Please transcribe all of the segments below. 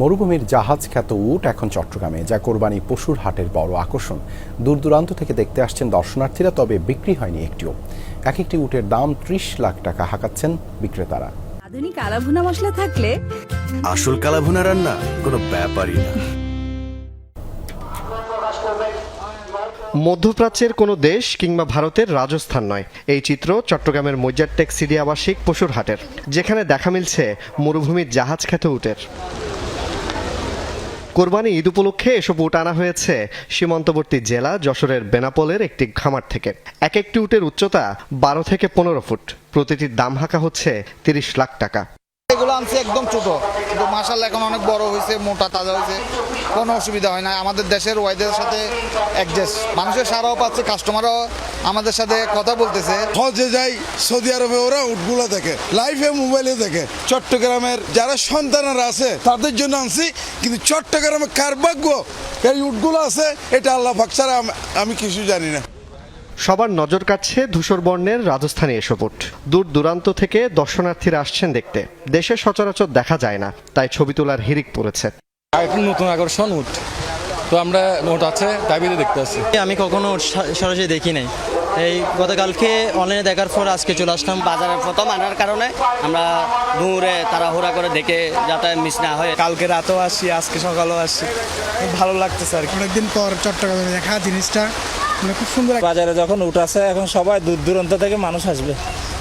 মরুভূমির জাহাজ খ্যাত উট এখন চট্টগ্রামে যা কোরবানি পশুর হাটের বড় আকর্ষণ। দূর দূরান্ত থেকে দেখতে আসছেন দর্শনার্থীরা তবে বিক্রি হয়নি একটিও। এক একটি উটের দাম ত্রিশ লাখ টাকা হাঁকাচ্ছেন বিক্রেতারা। আধুনিক আলাভুনা মশলা থাকলে আসল কালাভুনা রান্না কোনো ব্যাপারই না। মধ্যপ্রাচ্যের কোনো দেশ কিংবা ভারতের রাজস্থান নয়। এই চিত্র চট্টগ্রামের মজ্জারটেক সিডি আবাসিক পশুর হাটের যেখানে দেখা মিলছে মরুভূমির জাহাজ খ্যাত উটের। কোরবানি ঈদ উপলক্ষে এসব উট আনা হয়েছে। সীমান্তবর্তী জেলা যশোরের বেনাপোলের একটি খামার থেকে। এক একটি উটের উচ্চতা বারো থেকে পনেরো ফুট। প্রতিটির দাম হাঁকা হচ্ছে তিরিশ লাখ টাকা। এগুলো আনছি একদম ছোট। কিন্তু মাসাল এখন অনেক বড় হয়েছে, মোটা, তাজা হয়েছে। কোনো অসুবিধা হয় না। আমাদের দেশের ওয়াইদের সাথে অ্যাডজাস্ট মানুষের সারাও পাচ্ছে কাস্টমারও আমাদের সাথে কথা বলতেছে। হজে যাই, সৌদি আরবে ওরা উটগুলো দেখে লাইভে মোবাইলে দেখে। চট্টগ্রামের যারা সন্তানেরা আছে, তাদের জন্য আনছি। কিন্তু চট্টগ্রামে কার ভাগ্য? এই উটগুলো আছে, এটা আল্লাহ আম- আমি কিছু জানি না। সবার নজর কাটছে ধূসর বর্ণের রাজস্থানী এসব উট দূর দূরান্ত থেকে দর্শনার্থীরা আসছেন দেখতে। দেশে সচরাচর দেখা যায় না তাই ছবি তোলার হিরিক পড়েছে। এখন নতুন আকর্ষণ উঠ। তো আমরা নোট আছে দাবিতে দেখতে আসি। আমি কখনো সরাসরি দেখি নাই। এই গতকালকে অনলাইনে দেখার পর আজকে চলে আসলাম বাজারের প্রথম আনার কারণে। আমরা দূরে তাড়াহুড়া করে দেখে যাতে মিস না হয় কালকে রাতেও আসি আজকে সকালেও আসি। খুব ভালো লাগতেছে আর কি। অনেকদিন পর চট্টগ্রামে দেখা জিনিসটা। মানে খুব সুন্দর বাজারে যখন উঠাছে এখন সবাই দূর দূরান্ত থেকে মানুষ আসবে।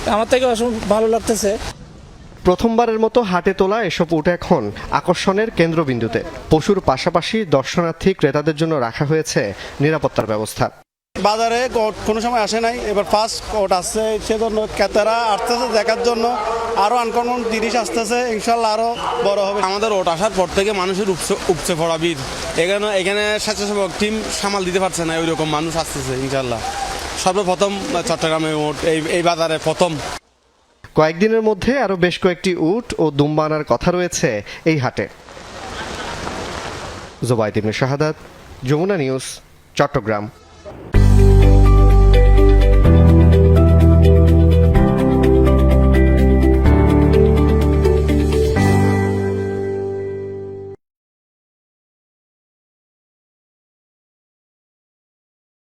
আমার থেকে অসম- ভালো লাগতেছে। প্রথমবারের মতো হাটে তোলা এসব উঠে এখন আকর্ষণের কেন্দ্রবিন্দুতে। পশুর পাশাপাশি দর্শনার্থী ক্রেতাদের জন্য রাখা হয়েছে নিরাপত্তার ব্যবস্থা। বাজারে কোনো সময় আসে নাই। এবার ফার্স্ট কোট আসছে। সেজন্য ক্রেতারা আসতেছে দেখার জন্য। আরও আনকমন জিনিস আসতেছে। ইনশাল্লাহ আরও বড় হবে। আমাদের ওট আসার পর থেকে মানুষের উপচে উপচে পড়া ভিড়। এখানে এখানে স্বেচ্ছাসেবক টিম সামাল দিতে পারছে না। ওই রকম মানুষ আসতেছে ইনশাল্লাহ। সর্বপ্রথম চট্টগ্রামে ওট। এই এই বাজারে প্রথম। কয়েকদিনের মধ্যে আরও বেশ কয়েকটি উট ও দুম্বা আনার কথা রয়েছে এই হাটে। জোবাইদ ইবনে শাহাদাত যমুনা নিউজ চট্টগ্রাম।